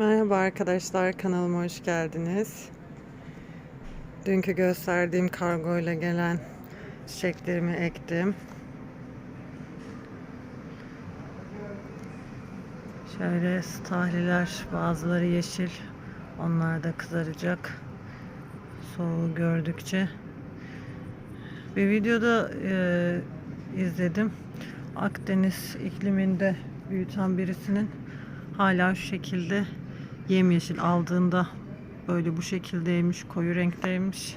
Merhaba arkadaşlar, kanalıma hoş geldiniz. Dünkü gösterdiğim kargo ile gelen çiçeklerimi ektim. Şöyle tahliler, bazıları yeşil, onlar da kızaracak. Soğuğu gördükçe. Bir videoda e, izledim. Akdeniz ikliminde büyüten birisinin hala şu şekilde yemyeşil aldığında böyle bu şekildeymiş, koyu renkteymiş.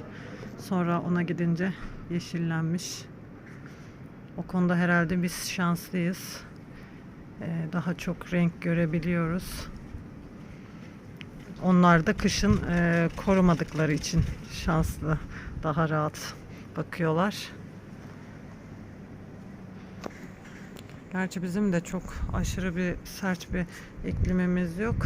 Sonra ona gidince yeşillenmiş. O konuda herhalde biz şanslıyız. Ee, daha çok renk görebiliyoruz. Onlar da kışın e, korumadıkları için şanslı, daha rahat bakıyorlar. Gerçi bizim de çok aşırı bir sert bir iklimimiz yok.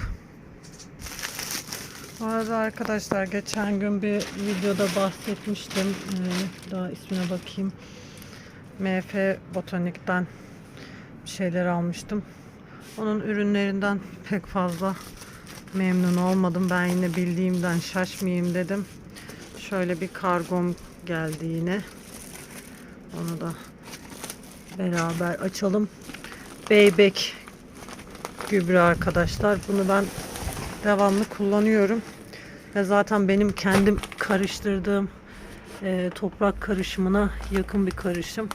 Bu arada arkadaşlar geçen gün bir videoda bahsetmiştim. Ee, daha ismine bakayım. MF Botanik'ten bir şeyler almıştım. Onun ürünlerinden pek fazla memnun olmadım. Ben yine bildiğimden şaşmayayım dedim. Şöyle bir kargom geldi yine. Onu da beraber açalım. Beybek gübre arkadaşlar. Bunu ben devamlı kullanıyorum. Ve zaten benim kendim karıştırdığım e, toprak karışımına yakın bir karışım.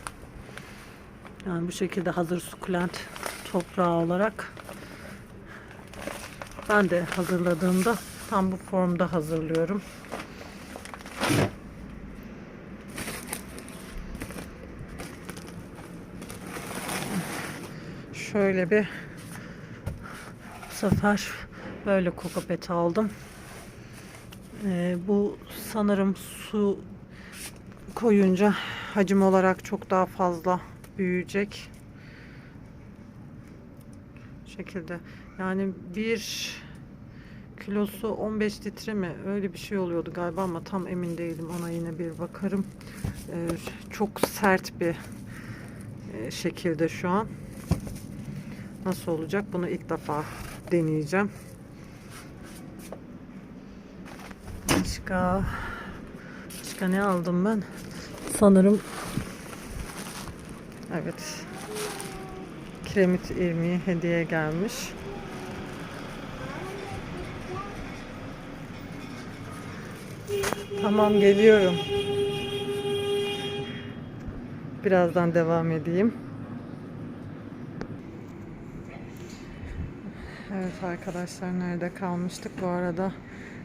Yani bu şekilde hazır sukulent toprağı olarak ben de hazırladığımda tam bu formda hazırlıyorum. Şöyle bir bu sefer böyle kokopet aldım. Ee, bu sanırım su koyunca hacim olarak çok daha fazla büyüyecek. Şekilde. Yani bir kilosu 15 litre mi öyle bir şey oluyordu galiba ama tam emin değilim ona yine bir bakarım. Ee, çok sert bir e, şekilde şu an. Nasıl olacak? Bunu ilk defa deneyeceğim. Başka başka ne aldım ben? Sanırım evet kiremit irmiği hediye gelmiş. Tamam geliyorum. Birazdan devam edeyim. Evet arkadaşlar nerede kalmıştık bu arada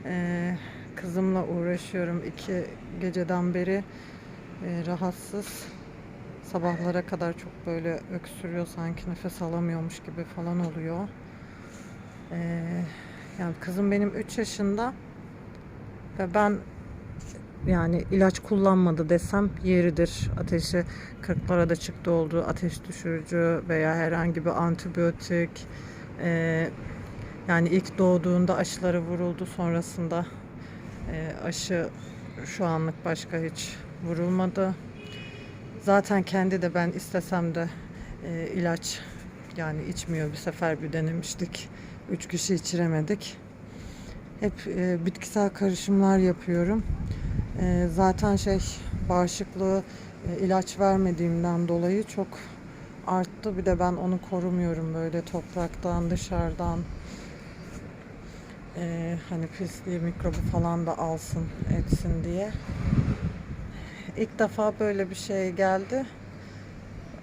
eee, kızımla uğraşıyorum. İki geceden beri eee, rahatsız. Sabahlara kadar çok böyle öksürüyor sanki nefes alamıyormuş gibi falan oluyor. Eee, yani kızım benim 3 yaşında ve ben yani ilaç kullanmadı desem yeridir. Ateşi 40'lara da çıktı olduğu ateş düşürücü veya herhangi bir antibiyotik ee, yani ilk doğduğunda aşıları vuruldu sonrasında e, aşı şu anlık başka hiç vurulmadı. Zaten kendi de ben istesem de e, ilaç yani içmiyor bir sefer bir denemiştik. Üç kişi içiremedik. Hep e, bitkisel karışımlar yapıyorum. E, zaten şey bağışıklığı e, ilaç vermediğimden dolayı çok arttı. Bir de ben onu korumuyorum böyle topraktan, dışarıdan. Ee, hani pisliği, mikrobu falan da alsın, etsin diye. İlk defa böyle bir şey geldi.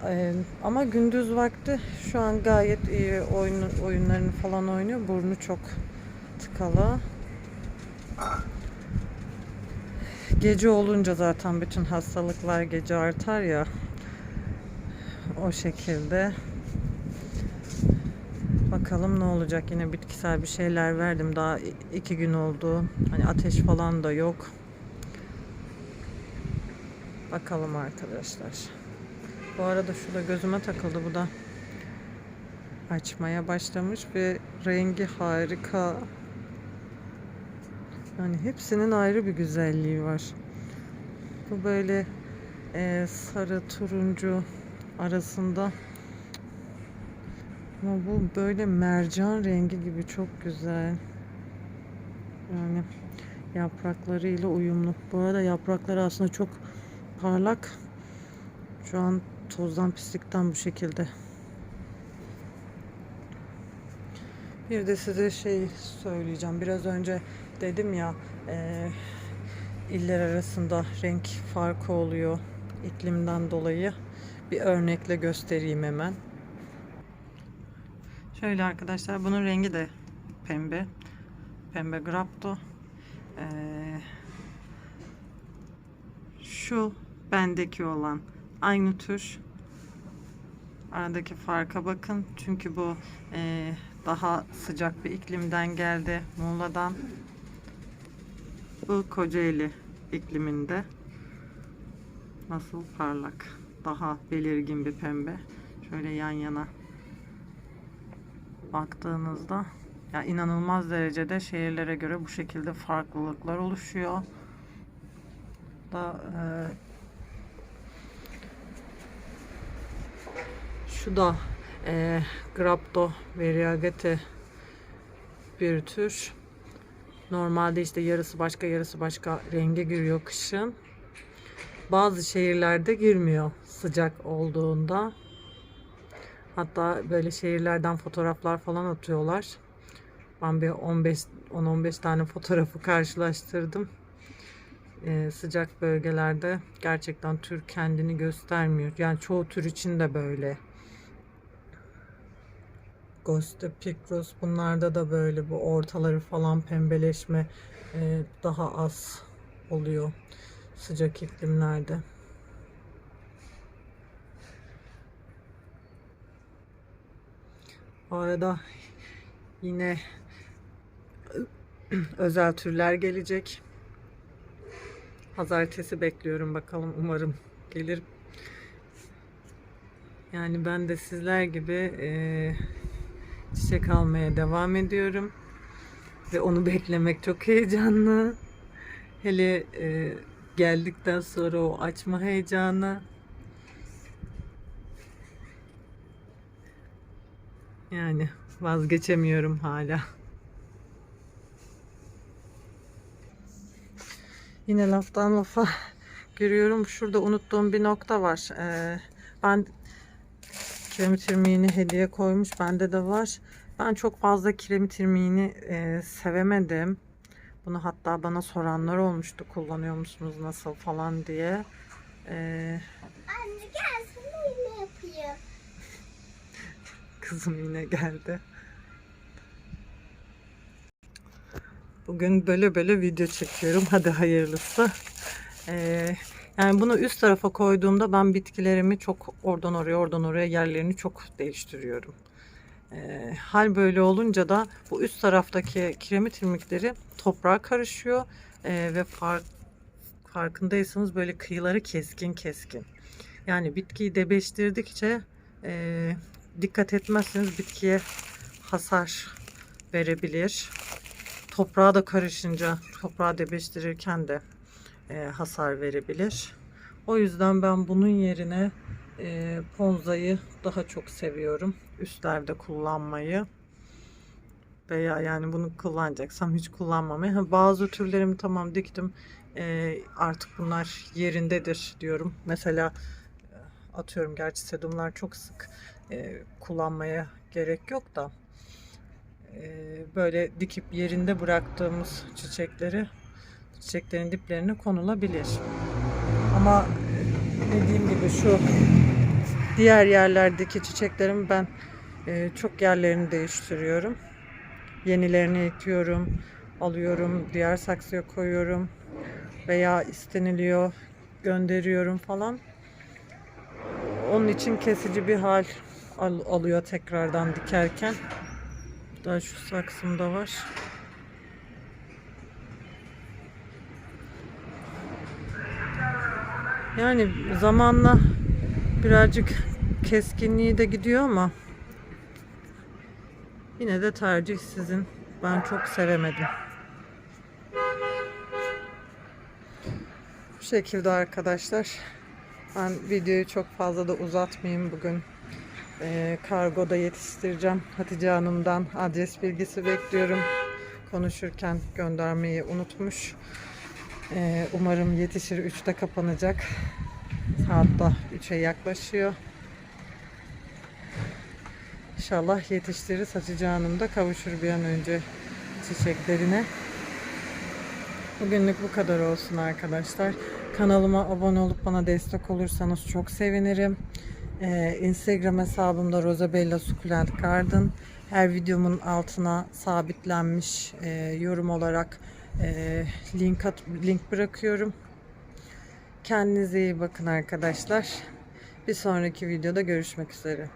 Ee, ama gündüz vakti şu an gayet iyi oyun, oyunlarını falan oynuyor. Burnu çok tıkalı. Gece olunca zaten bütün hastalıklar gece artar ya. O şekilde. Bakalım ne olacak. Yine bitkisel bir şeyler verdim. Daha iki gün oldu. Hani ateş falan da yok. Bakalım arkadaşlar. Bu arada şurada gözüme takıldı bu da. Açmaya başlamış ve rengi harika. Yani hepsinin ayrı bir güzelliği var. Bu böyle e, sarı turuncu arasında Ama bu böyle mercan rengi gibi çok güzel. Yani yapraklarıyla uyumlu. Bu arada yaprakları aslında çok parlak. Şu an tozdan pislikten bu şekilde. Bir de size şey söyleyeceğim. Biraz önce dedim ya eee, iller arasında renk farkı oluyor iklimden dolayı. Bir örnekle göstereyim hemen. Şöyle arkadaşlar bunun rengi de pembe. Pembe grapto. Ee, şu bendeki olan aynı tür. Aradaki farka bakın. Çünkü bu e, daha sıcak bir iklimden geldi. Muğla'dan. Bu Kocaeli ikliminde. Nasıl parlak. Daha belirgin bir pembe. Şöyle yan yana baktığınızda ya inanılmaz derecede şehirlere göre bu şekilde farklılıklar oluşuyor. Da e, şu da e, Grapto variegate bir tür. Normalde işte yarısı başka yarısı başka renge giriyor kışın. Bazı şehirlerde girmiyor sıcak olduğunda. Hatta böyle şehirlerden fotoğraflar falan atıyorlar. Ben bir 15 10-15 tane fotoğrafı karşılaştırdım. Ee, sıcak bölgelerde gerçekten tür kendini göstermiyor. Yani çoğu tür için de böyle. Ghost Picros bunlarda da böyle bu ortaları falan pembeleşme e, daha az oluyor sıcak iklimlerde. Arada yine özel türler gelecek. Pazartesi bekliyorum bakalım umarım gelir. Yani ben de sizler gibi eee, çiçek almaya devam ediyorum. Ve onu beklemek çok heyecanlı. Hele eee, geldikten sonra o açma heyecanı. Yani vazgeçemiyorum hala. Yine laftan lafa görüyorum. Şurada unuttuğum bir nokta var. Ee, ben kiremit irmiğini hediye koymuş. Bende de var. Ben çok fazla kiremit irmiğini e, sevemedim. Bunu hatta bana soranlar olmuştu. Kullanıyor musunuz nasıl falan diye. Ee, Kızım yine geldi. Bugün böyle böyle video çekiyorum. Hadi hayırlısı. Ee, yani bunu üst tarafa koyduğumda ben bitkilerimi çok oradan oraya oradan oraya yerlerini çok değiştiriyorum. Ee, hal böyle olunca da bu üst taraftaki kiremit irmikleri toprağa karışıyor Ee, ve fark, farkındaysanız böyle kıyıları keskin keskin. Yani bitkiyi debeştirdikçe e, dikkat etmezseniz bitkiye hasar verebilir. Toprağa da karışınca toprağı debeştirirken de e, hasar verebilir. O yüzden ben bunun yerine e, ponzayı daha çok seviyorum. Üstlerde kullanmayı. Veya yani bunu kullanacaksam hiç kullanmamayı. Ha, bazı türlerimi tamam diktim. E, artık bunlar yerindedir diyorum. Mesela e, atıyorum gerçi sedumlar çok sık e, kullanmaya gerek yok da e, böyle dikip yerinde bıraktığımız çiçekleri çiçeklerin diplerine konulabilir. Ama e, dediğim gibi şu diğer yerlerdeki çiçeklerimi ben e, çok yerlerini değiştiriyorum. Yenilerini ekiyorum, alıyorum, diğer saksıya koyuyorum veya isteniliyor, gönderiyorum falan. Onun için kesici bir hal al- alıyor tekrardan dikerken. Daha şu saksımda var. Yani zamanla birazcık keskinliği de gidiyor ama yine de tercih sizin. Ben çok sevemedim. Bu şekilde arkadaşlar. Ben videoyu çok fazla da uzatmayayım bugün. Ee, kargoda yetiştireceğim. Hatice Hanım'dan adres bilgisi bekliyorum. Konuşurken göndermeyi unutmuş. Ee, umarım yetişir. 3'te kapanacak. Saat da 3'e yaklaşıyor. İnşallah yetiştiririz. Hatice Hanım da kavuşur bir an önce çiçeklerine. Bugünlük bu kadar olsun arkadaşlar. Kanalıma abone olup bana destek olursanız çok sevinirim. Ee, Instagram hesabımda Rosabella Succulent Garden. Her videomun altına sabitlenmiş e, yorum olarak e, link, at, link bırakıyorum. Kendinize iyi bakın arkadaşlar. Bir sonraki videoda görüşmek üzere.